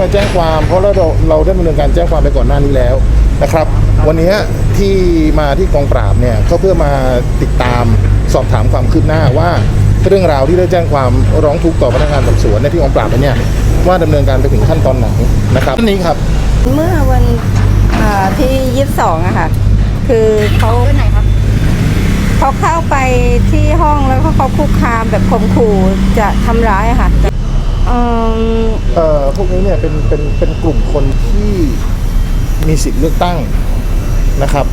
มาแจ้งความเพราะเราเราได้ดำเนินการแจ้งความไปก่อนหน้านี้แล้วนะครับ วันนี้ที่มาที่กองปราบเนี่ยก็เพื่อมาติดตามสอบถามความคืบหน้าว่าเรื่องราวที่ได้แจ้งความร้องทุกข์ต่อพนักงานสอบสวนในที่กองปราบเนี่ยว่าดำเนินการไปถึงขั้นตอนไหนนะครับนี้ครับ เมื่อวันอ่าที่ยี่สิบสองอะค่ะ คือเขาไหนครับเขาเข้าไปที่ห้องแล้วก็เขาคุกคามแบบข่มขู่จะทำร้ายอะค่ะ อืมเอ่อพวกนี้เนี่ยเป็นเป็นเป็นกลุ่มคนที่มีสิทธิ์เลือกตั้งนะครับ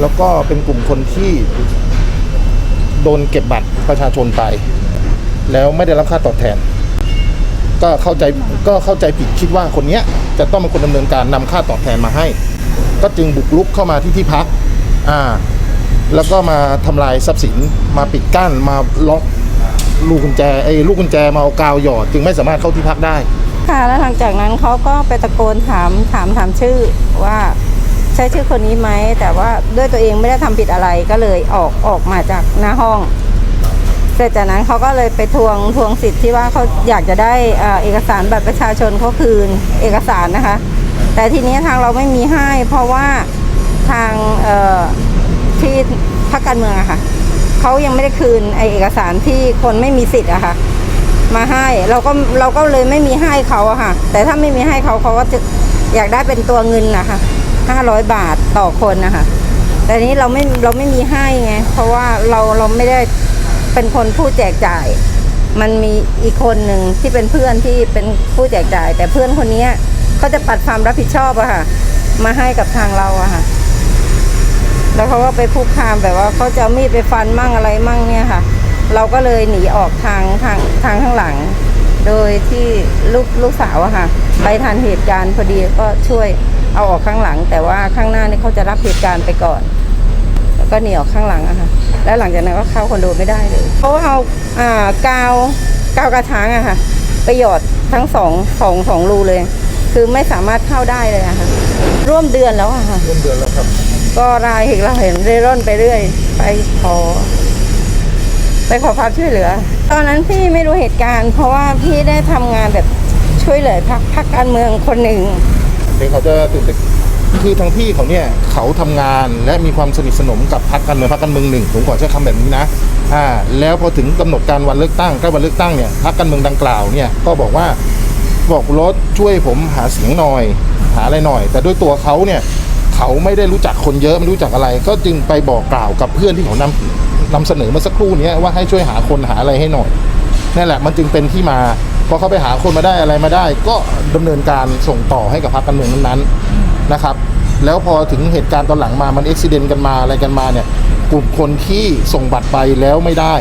แล้วก็เป็นกลุ่มคนที่โดนเก็บบัตรประชาชนไป แล้วไม่ได้รับค่าตอบแทน ก็เข้าใจก็เข้าใจผิดคิดว่าคนเนี้ยจะต้องเป็นคนดำเนินการนำค่าตอบแทนมาให้ ก็จึงบุกรุกเข้ามาที่ที่พักอ่าแล้วก็มาทำลายทรัพย์สินมาปิดกั้นมาล็อก ลูกกุญแจไอ้ลูกกุญแจมาเอากาวหยอด จึงไม่สามารถเข้าที่พักได้ ค่ะ แล้วหลังจากนั้นเขาก็ไปตะโกนถามถามถามชื่อว่าใช่ชื่อคนนี้ไหม แต่ว่าด้วยตัวเองไม่ได้ทำผิดอะไรก็เลยออกออกมาจากหน้าห้อง เสร็จจากนั้นเขาก็เลยไปทวงทวงสิทธิ์ที่ว่าเขาอยากจะได้เอกสารบัตรประชาชนเขาคืนเอกสารนะคะ แต่ทีนี้ทางเราไม่มีให้ เพราะว่าทางที่พรรคการเมืองอะค่ะ เขายังไม่ได้คืนไอเอกสารที่คนไม่มีสิทธิ์อะค่ะ มาให้เราก็เราก็เลยไม่มีให้เขาอะค่ะ แต่ถ้าไม่มีให้เขาเขาก็จะอยากได้เป็นตัวเงินนะคะห้าร้อยบาทต่อคนนะคะแต่นี้เราไม่เราไม่มีให้ไงเพราะว่าเราเราไม่ได้เป็นคนผู้แจกจ่าย มันมีอีกคนหนึ่งที่เป็นเพื่อนที่เป็นผู้แจกจ่าย แต่เพื่อนคนนี้เขาจะปัดความรับผิดชอบอะค่ะ มาให้กับทางเราอะค่ะ แล้วเขาก็ไปคุกคามแบบว่าเขาจะมีดไปฟันมั่งอะไรมั่งเนี่ยค่ะ เราก็เลยหนีออกทางทางทางข้างหลัง โดยที่ลูกลูกสาวอะค่ะ ไปทันเหตุการณ์พอดีก็ช่วยเอาออกข้างหลัง แต่ว่าข้างหน้านี่เขาจะรับเหตุการณ์ไปก่อน แล้วก็หนีออกข้างหลังอะค่ะ แล้วหลังจากนั้นก็เข้าคอนโดไม่ได้เลยเขาเอาอ่ากาวกาวกระถางอะค่ะไปหยอดทั้งสองสองสองรูเลย คือไม่สามารถเข้าได้เลยอะค่ะ ร่วมเดือนแล้วอะค่ะ ร่วมเดือนแล้วครับ ก็รายเห็นเราเห็นเร่ร่อนไปเรื่อย ไปขอ ไปขอความช่วยเหลือ ตอนนั้นพี่ไม่รู้เหตุการณ์ เพราะว่าพี่ได้ทำงานแบบช่วยเหลือพรรคพรรคการเมืองคนหนึ่งเดี๋ยวเขาจะตื่นเต้นคือทางพี่เขาเนี่ยเขาทำงานและมีความสนิทสนมกับพรรคการเมืองพรรคการเมืองหนึ่งผมขอใช้คำแบบนี้นะอ่าแล้วพอถึงกำหนดการวันเลือกตั้งใกล้วันเลือกตั้งเนี่ยพรรคการเมืองดังกล่าวเนี่ยก็บอกว่าบอกรถช่วยผมหาเสียงหน่อย หาอะไรหน่อย แต่ด้วยตัวเขาเนี่ย เขาไม่ได้รู้จักคนเยอะไม่รู้จักอะไร ก็จึงไปบอกกล่าวกับเพื่อนที่เขานำนำเสนอเมื่อสักครู่นี้ว่าให้ช่วยหาคนหาอะไรให้หน่อยนั่นแหละมันจึงเป็นที่มาพอเขาไปหาคนมาได้อะไรมาได้ ก็ดำเนินการส่งต่อให้กับพรรคการเมืองนั้นๆนะครับ แล้วพอถึงเหตุการณ์ตอนหลังมามันอุบิเหตุกันมาอะไรกันมาเนี่ยกลุ่มคนที่ส่งบัตรไปแล้วไม่ได้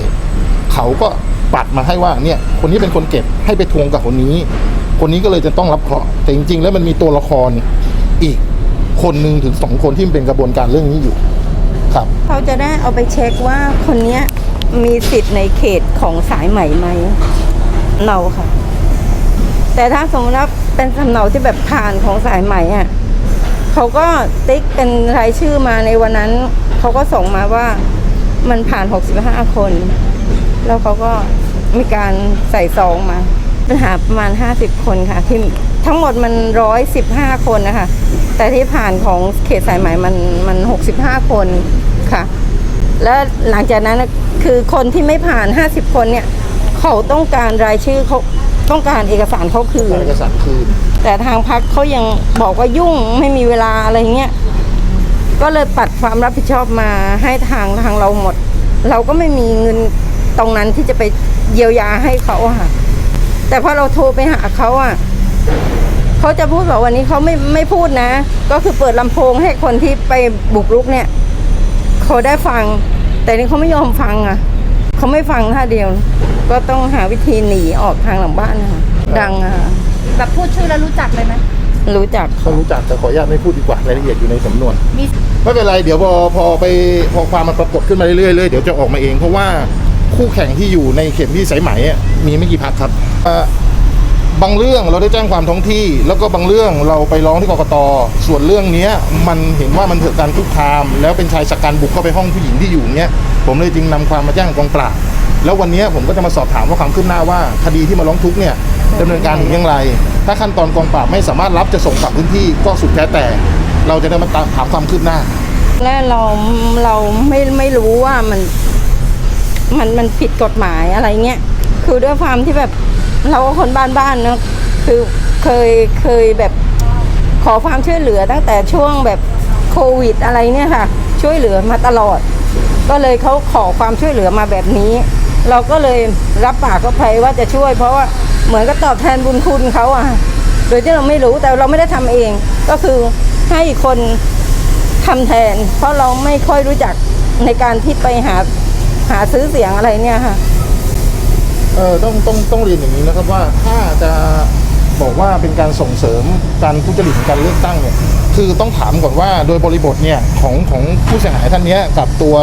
เขาก็ปัดมาให้ว่าเนี่ยคนนี้เป็นคนเก็บให้ไปทวงกับคนนี้ คนนี้ก็เลยจะต้องรับเคราะห์แต่จริง ๆ แล้วมันมีตัวละครอีก คนหนึ่งถึงสองคนที่เป็นกระบวนการเรื่องนี้อยู่ครับ เขาจะได้เอาไปเช็คว่าคนเนี้ยมีสิทธิ์ในเขตของสายใหม่ไหมเราค่ะ แต่ถ้าสมมติว่าเป็นสำเนาที่แบบผ่านของสายใหม่อะเขาก็ติ๊กเป็นรายชื่อมาในวันนั้นเขาก็ส่งมาว่ามันผ่าน 65 คน แล้วเขาก็มีการใส่ซองมาปัญหาประมาณ 50 คนค่ะที่ ทั้งหมดมัน115คนนะคะ แต่ที่ผ่านของเขตสายไหมมันมัน65คนค่ะ แล้วหลังจากนั้นน่ะคือคนที่ไม่ผ่าน50คนเนี่ย เขาต้องการรายชื่อเขาต้องการเอกสารเขาคืนเอกสารคืน แต่ทางพักเขายังบอกว่ายุ่งไม่มีเวลาอะไรเงี้ย ก็เลยปัดความรับผิดชอบมาให้ทางทางเราหมด เราก็ไม่มีเงินตรงนั้นที่จะไปเยียวยาให้เขาอะค่ะ แต่พอเราโทรไปหาเขาอะ เขาจะพูดบอกวันนี้เขาไม่ไม่พูดนะ ก็คือเปิดลำโพงให้คนที่ไปบุกรุกเนี่ยเขาได้ฟัง แต่นี่เขาไม่ยอมฟังอะเขาไม่ฟังท่าเดียว ก็ต้องหาวิธีหนีออกทางหลังบ้านนะคะดังอะค่ะแบบพูดชื่อแล้วรู้จักเลยไหมรู้จักเขารู้จักแต่ขออนุญาตไม่พูดดีกว่ารายละเอียดอยู่ในสำนวนมีไม่เป็นไรเดี๋ยวพอพอไปพอความมันปรากฏขึ้นมาเรื่อยๆเรื่อยๆเดี๋ยวจะออกมาเองเพราะว่าคู่แข่งที่อยู่ในเข็มที่สายไหมอะมีไม่กี่พักครับเอ่อ บางเรื่องเราได้แจ้งความท้องที่ แล้วก็บางเรื่องเราไปร้องที่กกตส่วนเรื่องนี้มันเห็นว่ามันเกิดการคุกคาม แล้วเป็นชายชะกันบุกเข้าไปห้องผู้หญิงที่อยู่เนี้ยผมเลยจึงนำความมาแจ้งกองปราบแล้ววันนี้ผมก็จะมาสอบถามว่าความคืบหน้าว่าคดีที่มาร้องทุกข์เนี่ยดำเนินการถึงอย่างไร ถ้าขั้นตอนกองปราบไม่สามารถรับจะส่งกลับพื้นที่ก็สุดแท้แต่ เราจะได้มาถามความคืบหน้า และเราเราไม่ไม่รู้ว่ามันมันมันผิดกฎหมายอะไรเงี้ยคือด้วยความที่แบบ เราก็คนบ้านๆเนอะคือเคยเคยแบบขอความช่วยเหลือตั้งแต่ช่วงแบบโควิดอะไรเนี่ยค่ะ ช่วยเหลือมาตลอด ก็เลยเขาขอความช่วยเหลือมาแบบนี้ เราก็เลยรับปากเขาไปว่าจะช่วย เพราะว่าเหมือนก็ตอบแทนบุญคุณเขาอะโดยที่เราไม่รู้แต่เราไม่ได้ทำเองก็คือให้คนทำแทน เพราะเราไม่ค่อยรู้จักในการที่ไปหาหาซื้อเสียงอะไรเนี่ยค่ะ เออต้องต้องต้องเรียนอย่างนี้นะครับว่าถ้าจะบอกว่าเป็นการส่งเสริมการทุจริตการเลือกตั้งเนี่ยคือต้องถามก่อนว่าโดยบริบทเนี่ยของของผู้เสียหายท่านเนี้ยกับตัว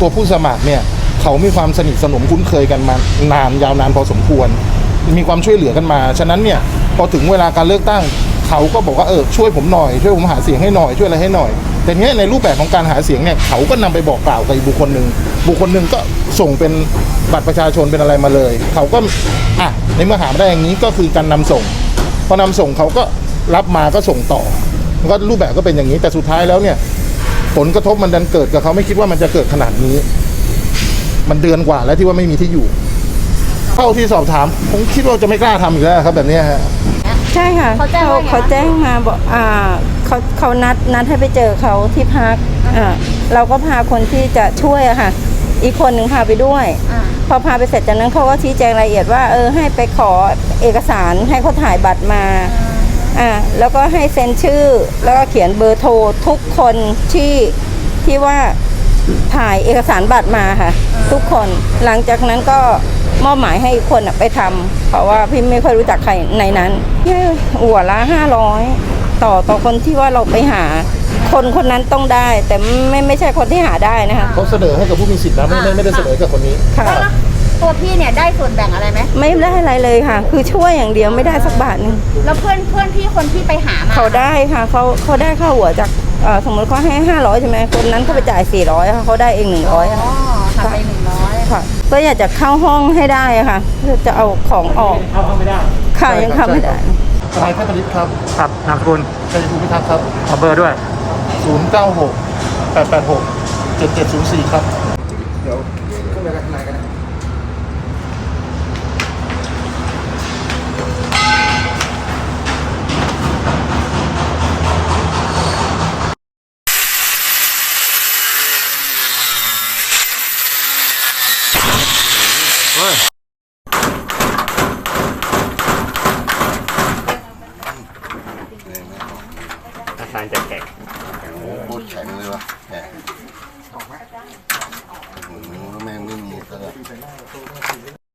ตัวผู้สมัครเนี่ยเขามีความสนิทสนมคุ้นเคยกันมานานยาวนานพอสมควร มีความช่วยเหลือกันมา ฉะนั้นเนี่ยพอถึงเวลาการเลือกตั้ง เขาก็บอกว่าเออช่วยผมหน่อยช่วยผมหาเสียงให้หน่อยช่วยอะไรให้หน่อย แต่เนี้ยในรูปแบบของการหาเสียงเนี่ยเขาก็นำไปบอกกล่าวกับอีกบุคคลหนึ่งบุคคลหนึ่งก็ส่งเป็นบัตรประชาชนเป็นอะไรมาเลย เขาก็อะในเมื่อหามาได้อย่างนี้ก็คือการนำส่งพอนำส่งเขาก็รับมาก็ส่งต่อมันก็รูปแบบก็เป็นอย่างนี้ แต่สุดท้ายแล้วเนี่ย ผลกระทบมันดันเกิดกับเขาไม่คิดว่ามันจะเกิดขนาดนี้ มันเดือนกว่าแล้วที่ว่าไม่มีที่อยู่เท่าที่สอบถามผมคิดว่าจะไม่กล้าทำอีกแล้วครับแบบเนี้ยฮะใช่ค่ะเขาแจ้งว่าไงเขาแจ้งมาบอกอ่า เขาเขานัดนัดให้ไปเจอเขาที่พักอ่าเราก็พาคนที่จะช่วยอะค่ะ อีกคนหนึ่งพาไปด้วย อ่าพอพาไปเสร็จจากนั้นเขาก็ชี้แจงรายละเอียดว่าเออให้ไปขอเอกสารให้เขาถ่ายบัตรมาอ่าแล้วก็ให้เซ็นชื่อแล้วก็เขียนเบอร์โทรทุกคนที่ที่ว่าถ่ายเอกสารบัตรมาค่ะ ทุกคนหลังจากนั้นก็มอบหมายให้อีกคนอะไปทำเพราะว่าพี่ไม่ค่อยรู้จักใครในนั้นหัวละห้าร้อย ต่อต่อคนที่ว่าเราไปหา คนคนนั้นต้องได้ แต่ไม่ไม่ใช่คนที่หาได้นะคะ เขาเสนอให้กับผู้มีสิทธินะไม่ไม่ไม่ได้เสนอกับคนนี้ ค่ะ แล้วตัวพี่เนี่ยได้ส่วนแบ่งอะไรไหมไม่ได้อะไรเลยค่ะ คือช่วยอย่างเดียวไม่ได้สักบาทหนึงแล้วเพื่อนเพื่อนพี่คนที่ไปหามาเขาได้ค่ะเขาเขาได้ค่าหัวจากเอ่อสมมติเขาให้ห้าร้อยใช่ไหมคนนั้นเขาไปจ่ายสี่ร้อยค่ะเขาได้เองหนึ่งร้อยอ๋อหักไปหนึ่งร้อยค่ะ ก็อยากจะเข้าห้องให้ได้อะค่ะเพื่อจะเอาของออกเข้าห้องไม่ได้ค่ะยังเข้าไม่ได้ ทนายแพทย์ธนิตครับครับนามสกุลชัยภูมิพิทักษ์ครับ ขอเบอร์ด้วย 096 886 7704 ครับ เดี๋ยวขึ้นไปกับทนายกันนะอาคารจะแข็งโคตรแข็งเลย ไปหน้าเราโตขึ้น